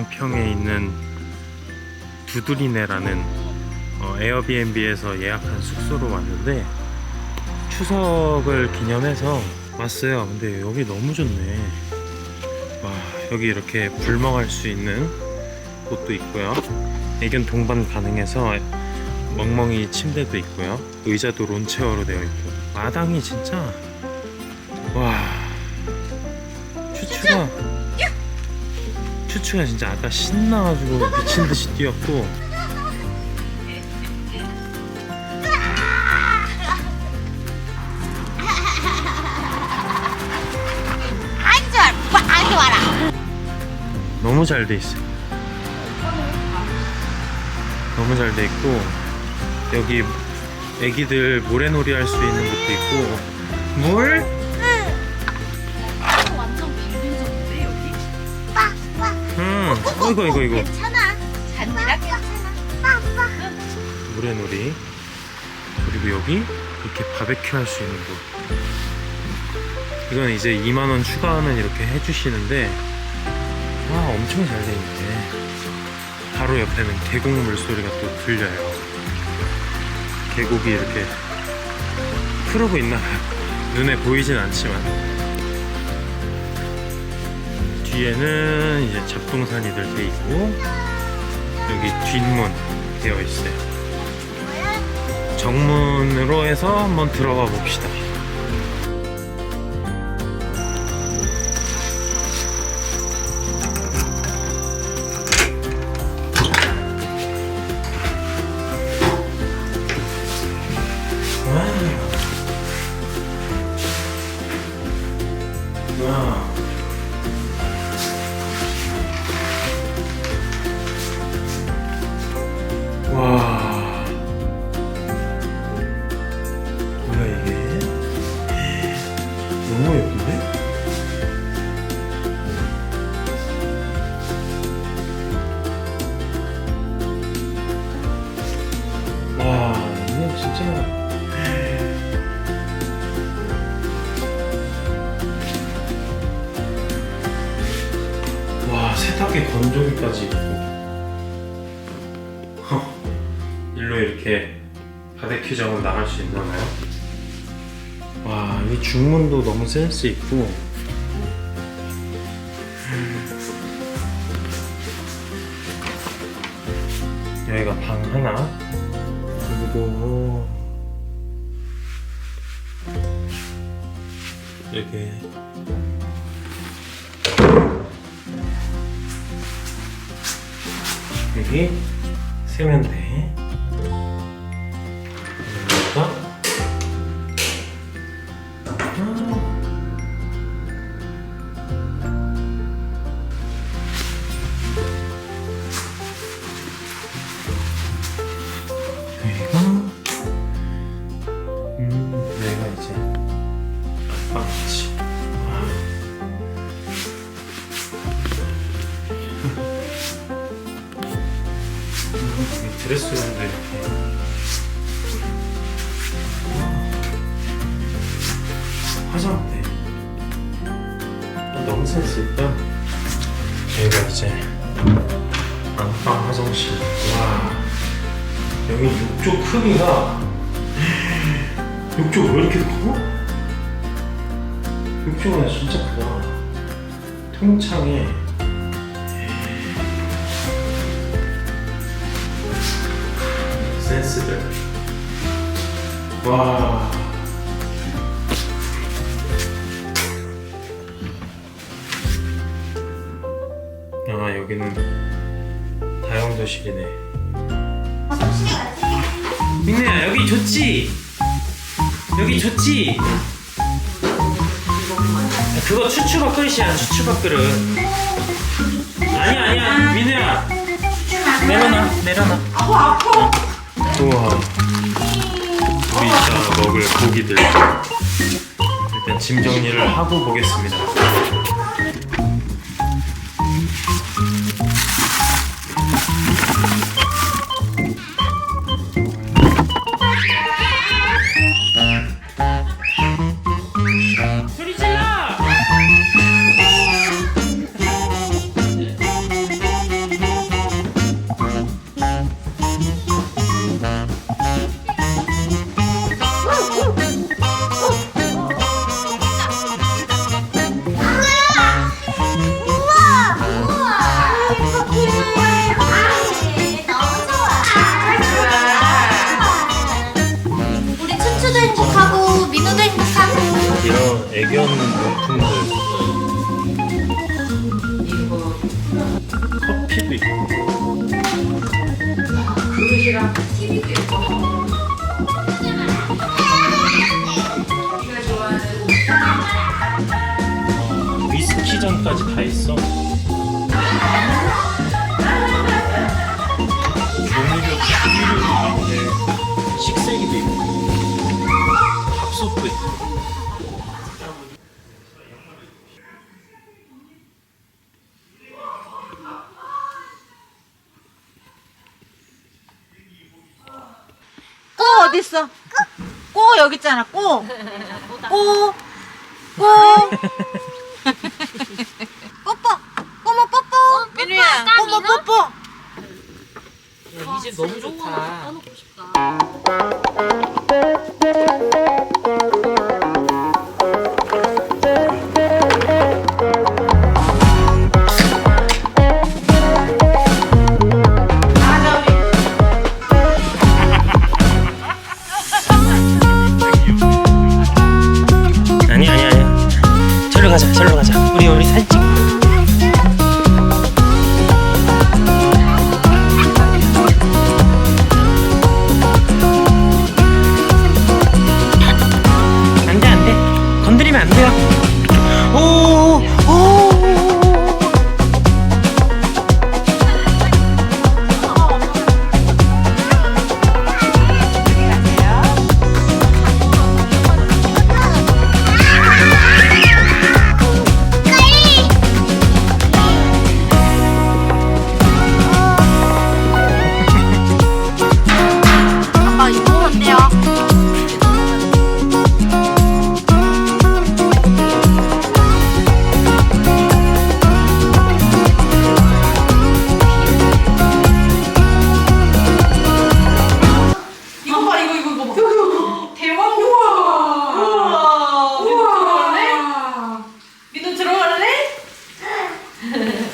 양평에 있는 두드리네라는 어, 에어비앤비에서 예약한 숙소로 왔는데 추석을 기념해서 왔어요. 근데 여기 너무 좋네. 와, 여기 이렇게 불멍할 수 있는 곳도 있고요. 애견 동반 가능해서 멍멍이 침대도 있고요. 의자도 론체어로 되어 있고. 마당이 진짜 추추가 진짜 아까 신나가지고 미친 듯이 뛰었고. 너무 잘 돼 있어. 너무 잘 돼 있고 여기 애기들 모래놀이 할 수 있는 것도 있고 물? 이거 이거 이거 괜찮아. 잔디라 괜찮아. 빠빠. 모래놀이 그리고 여기 이렇게 바베큐 할 수 있는 곳. 이건 이제 2만 원 추가하면 이렇게 해주시는데 와 엄청 잘 돼 있네. 바로 옆에는 계곡 물소리가 또 들려요. 계곡이 이렇게 흐르고 있나 봐요. 눈에 보이진 않지만 뒤에는 이제 잡동사니들 돼 있고 여기 뒷문 되어 있어요. 정문으로 해서 한번 들어가 봅시다. 와. 와. 중문도 너무 센스 있고. 여기가 방 하나. 그리고 이렇게 여기 세면대. 이렇게 화장대. 어, 너무 센스 있다 여기가 이제 안방 화장실. 와. 여기 욕조 크기가. 욕조 왜 이렇게 커? 욕조가 진짜 크다. 통창에 센스들 와 아, 여기는 다용도실이네. 민우야, 여기 좋지? 여기 좋지? 그거 추추밥 그릇이야, 추추밥 그릇. 아니야, 아니야, 민우야. 내려놔, 내려놔. 우와. 우리 이따 먹을 고기들. 일단 짐 정리를 하고 보겠습니다. 要听腿。 여기 있잖아. 꼬. 꼬. 꼬. 뽀뽀. 꼬모 뽀뽀. 민우야. 꼬모 뽀뽀. 이 집 너무 좋다. 아니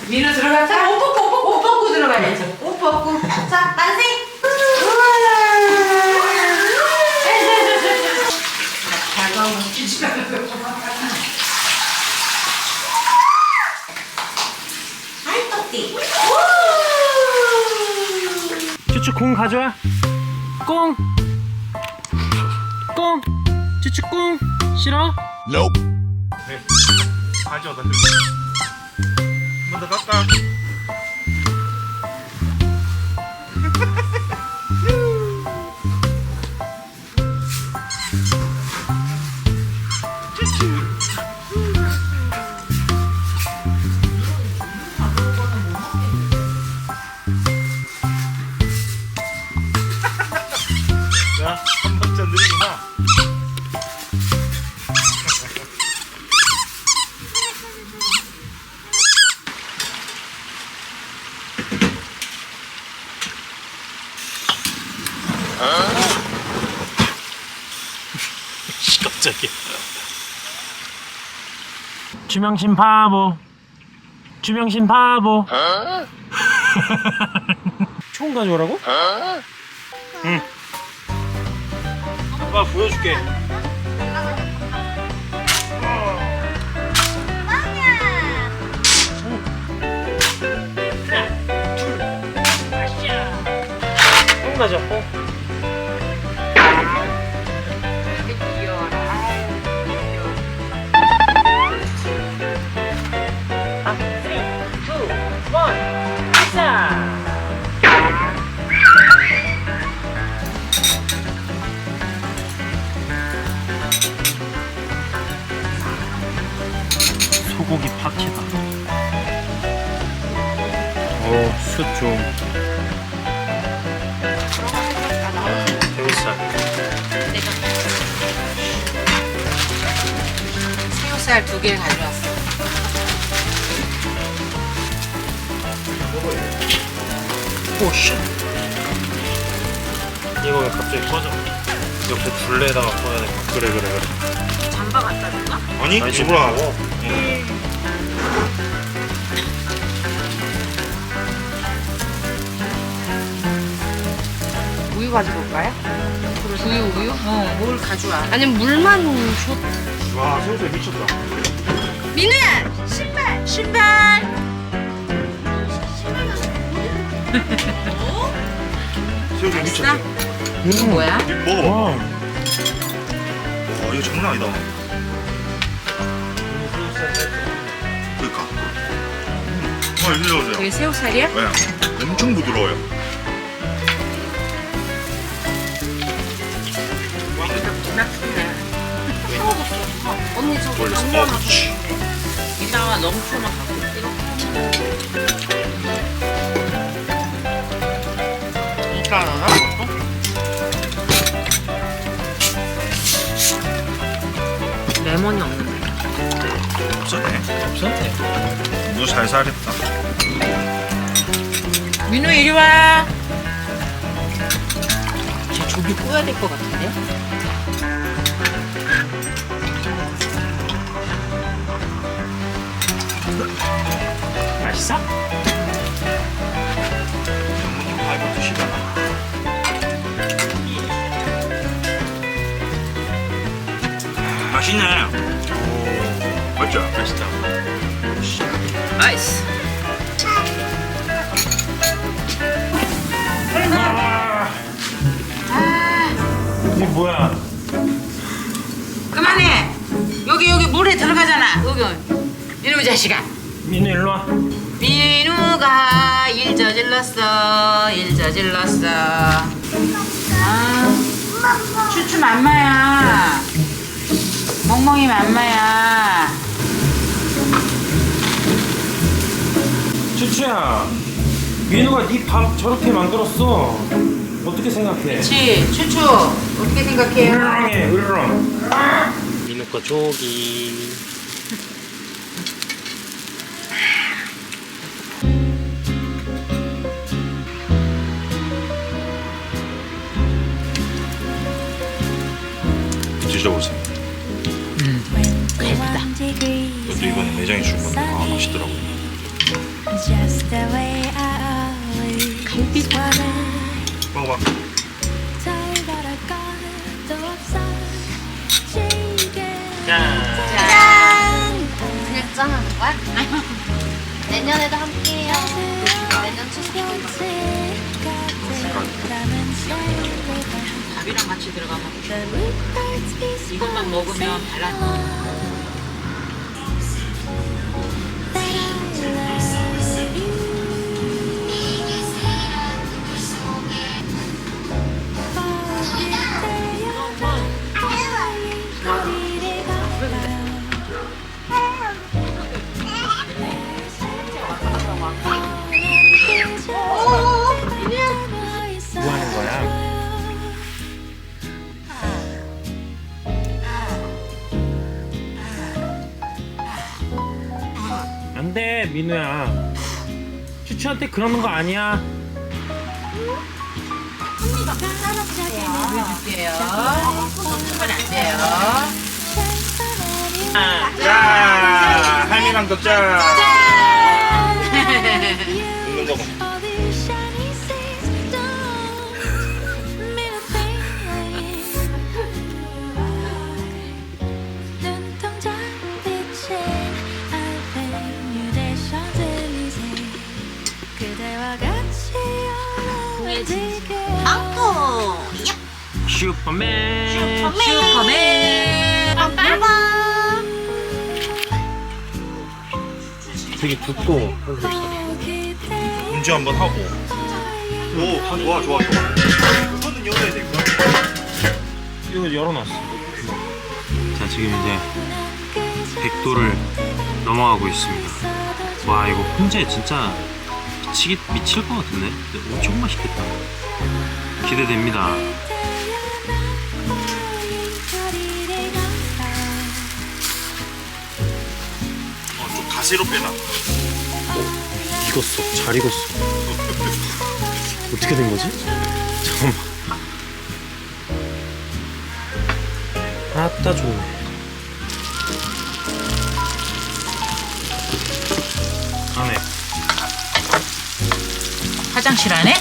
민우 들어가자. 옷 벗고 옷 벗고 옷 벗고 들어가야지. 옷 벗고. 자, 만세. 잠깐만 기지가. 아이 떡띠. 쭈쭈 공 가져와. 꽁. 꽁. 쭈쭈 꽁. 싫어? 네. 가져다. 한 번더 갈까? 야, 주명신 바보. 주명신 바보. 총 가져오라고? 응. 아빠 보여줄게. 총 가져. 총. 소고 기 파티다. 오, 숯 좀. 새우살. 새우살 두개 가져왔어. 오, 쉣. 이거 왜 갑자기 꺼져? 옆에 둘레에다가 꺼야 돼. 그래, 그래, 그래. 잠바 갖다 줄까? 아니, 아니, 집으로 와. 먹어. 우유 가지고 올까요? 우유 우유? 어, 뭘 가져와? 아니면 물만 줘. 와, 새우살 미쳤다. 민우야 신발. 신발. 새우살 미쳤다. 이거 뭐야? 이거 먹어봐. 와. 와, 이거 장난 아니다. 그니까. 와, 이거 보세요. 되게 새우살이야? 네. 엄청 부드러워요. 언니 저거 원래 정말 어, 그렇지. 이따가 넘쳐만 갖고 있기로. 이따 하나? 그것도? 레몬이 없는데. 없었네. 없었네. 너무 잘 살겠다. 민우 이리 와. 쟤 조기 꼬야 될 것 같은데? 맛있어? 팔고 드시다가. 맛있네. 오, 맞죠? 맛있다. 나이스. 이게 뭐야? 그만해. 여기 여기 물에 들어가잖아. 여기 이놈의 자식아. 민우 일로 와. 민우가 일 저질렀어. 일 저질렀어. 아, 추추 맘마야. 멍멍이 맘마야. 추추야. 민우가 네 밥 저렇게 만들었어. 어떻게 생각해? 그렇지. 추추 어떻게 생각해요? 으렁해, 으렁. 민우 거 조기. 드셔보세요. 배부다. 이것도 이번에 매장에 준 건데 아 the 먹어봐. 짠. 짠! 그냥 짠 하는 거야? 내년에도 함께해요. 내년 추석 밥이랑 같이 들어가면 이것만 먹으면 달라. 민우야. 추추한테 그러는 거 아니야. 보여줄게요. 안 돼요. 자, 할미랑도 짠. 거 봐. 어울리게 망토. 슈퍼맨. 슈퍼맨. 되게 두꺼워. 운지 한번 하고. 오, 좋아, 좋아, 좋아. 이거는 열어야 돼, 이거. 이거 열어놨어. 자, 지금 이제 100도를 넘어가고 있습니다. 와, 이거 훈제 진짜 미치기, 미칠 것 같은데? 근데 엄청 맛있겠다. 기대됩니다. 어, 좀 가시로 빼놔. 익었어. 잘 익었어. 어떻게 된 거지? 잠깐만. 아따 좋네. 화장실 안에?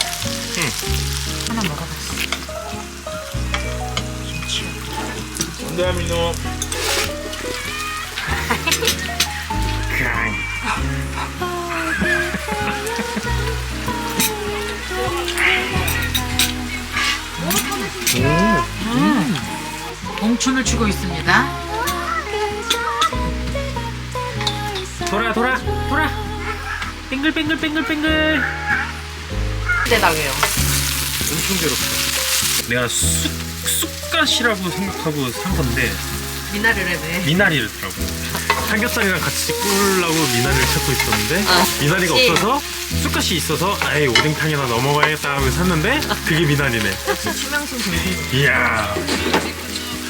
응. 하나 먹어봤어. 근데 민호. 봉춤을 추고 있습니다. 돌아 돌아 돌아. 뱅글 뱅글 뱅글 뱅글. 대 당해요. 엄청 괴롭다. 내가 쑥 쑥갓이라고 생각하고 산 건데 미나리래네. 미나리더라고. 삼겹살이랑 같이 꿀라고 미나리를 찾고 있었는데 아, 미나리가 그치. 없어서 쑥갓이 있어서 아예 오뎅탕이나 넘어가야겠다 하고 샀는데 그게 미나리네. 추명심 들기. 이야.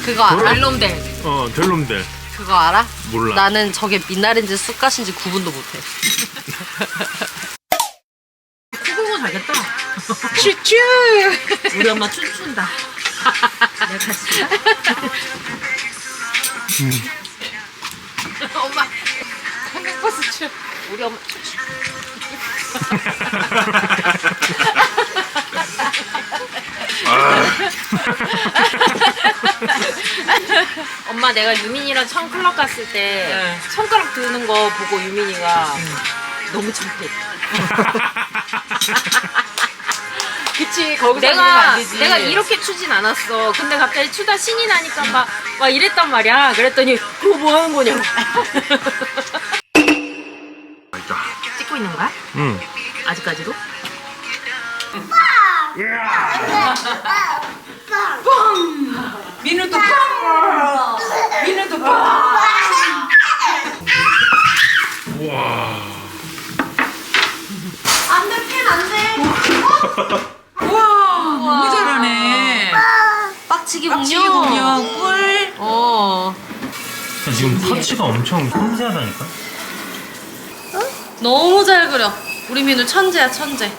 그거 뭐라? 알롬델. 어 별놈들. 그거 알아? 몰라. 나는 저게 미나리인지 쑥갓인지 구분도 못해. 쭈쭈. 우리 엄마 춤춘다. 내가 같이. 엄마. 한국버스 춤. 우리 엄마. 엄마 내가 유민이랑 처음 클럽 갔을 때 네. 손가락 드는 거 보고 유민이가 너무 창피했다. 그치, 거기서 내가 안 되지. 내가 이렇게 추진 않았어. 근데 갑자기 추다 신이 나니까 막, 막 이랬단 말이야. 그랬더니 그거 뭐 하는 거냐고. 찍고 있는 거야? 응. 아직까지도? 민우도 뻥! 민우도 뻥! 우와, 너무 잘하네. 빡치기군요. 빡치기군요. 꿀. 어. 지금 터치가 엄청 섬세하다니까? 너무 잘 그려. 우리 민우 천재야 천재.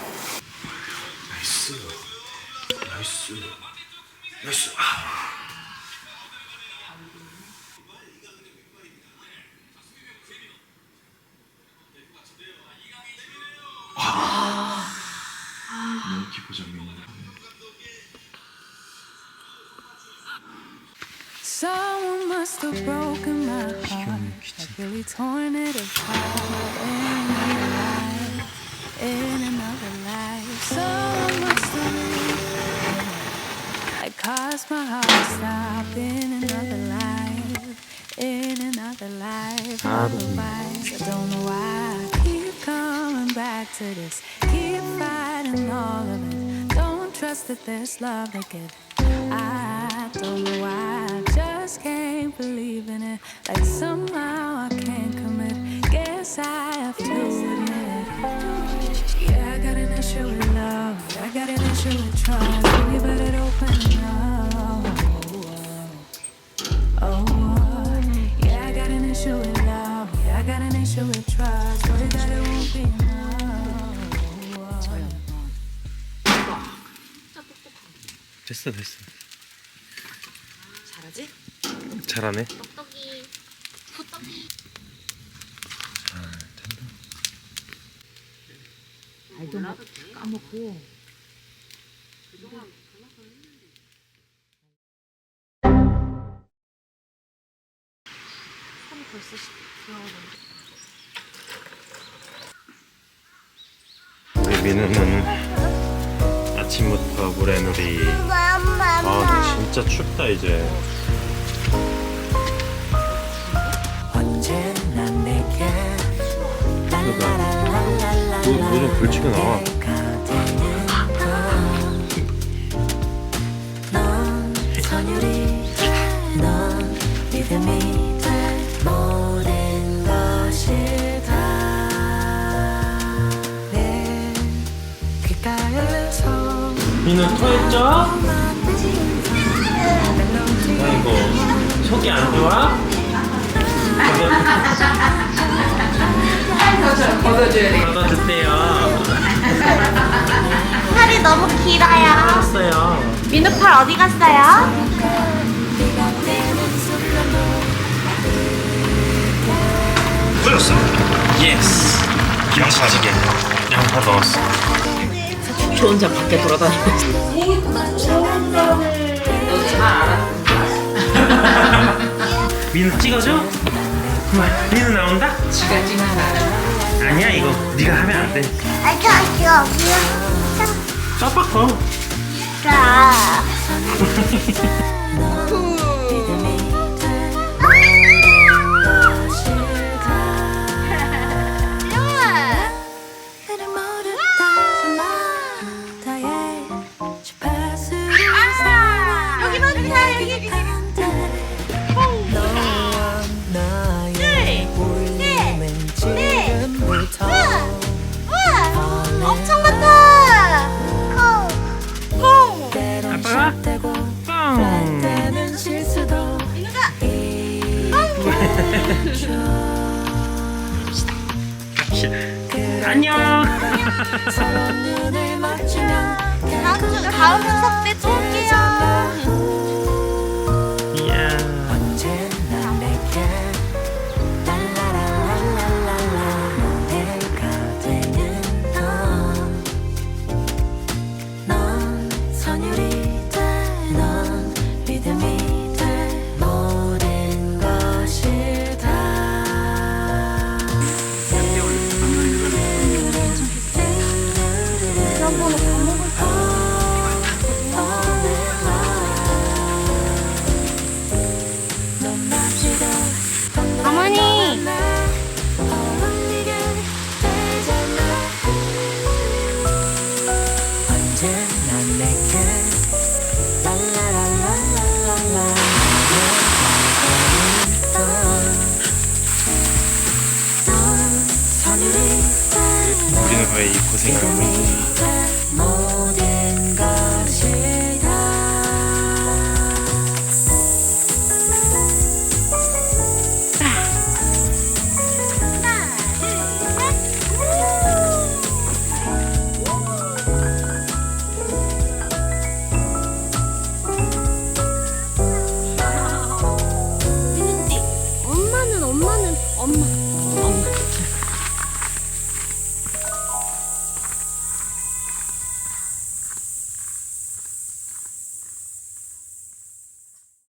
Someone must have broken my heart, like really torn it apart in another life, in another life. Someone must have I caused my heart to stop in another life, in another life. Otherwise, I don't know why I keep coming back to this, keep fighting all of it. Don't trust that there's love give. I don't know why I just can't believe in it. Like somehow I can't commit. Guess I have to admit. Yeah, I got an issue with love. I got an issue with trust. You better open up. Oh, yeah, I got an issue with love. Yeah, I got an issue with trust. 됐어, 잘하네. 떡떡이. 후떡이. 알도 막 까먹고. 우리 민우는 아침부터 모래놀이. 아, 진짜 춥다, 이제. 뭐좀 불치고 나와. 민우 토했죠? 아이고, 속이 안 좋아? 걷어줘야 돼. 걷어주세요. 팔이 너무 길어요. 알았어요. 민우 팔 어디 갔어요? 보였어. 예스. 양파지게. 양파 넣었어. 저 혼자 밖에 돌아다니고 있어. 너잘 알아. 민우 찍어줘? 그만. 민우 나온다? 지가 찍는 아니야, 이거 네가 하면 안 돼. I got you. 깜빡어. 내 이 고생을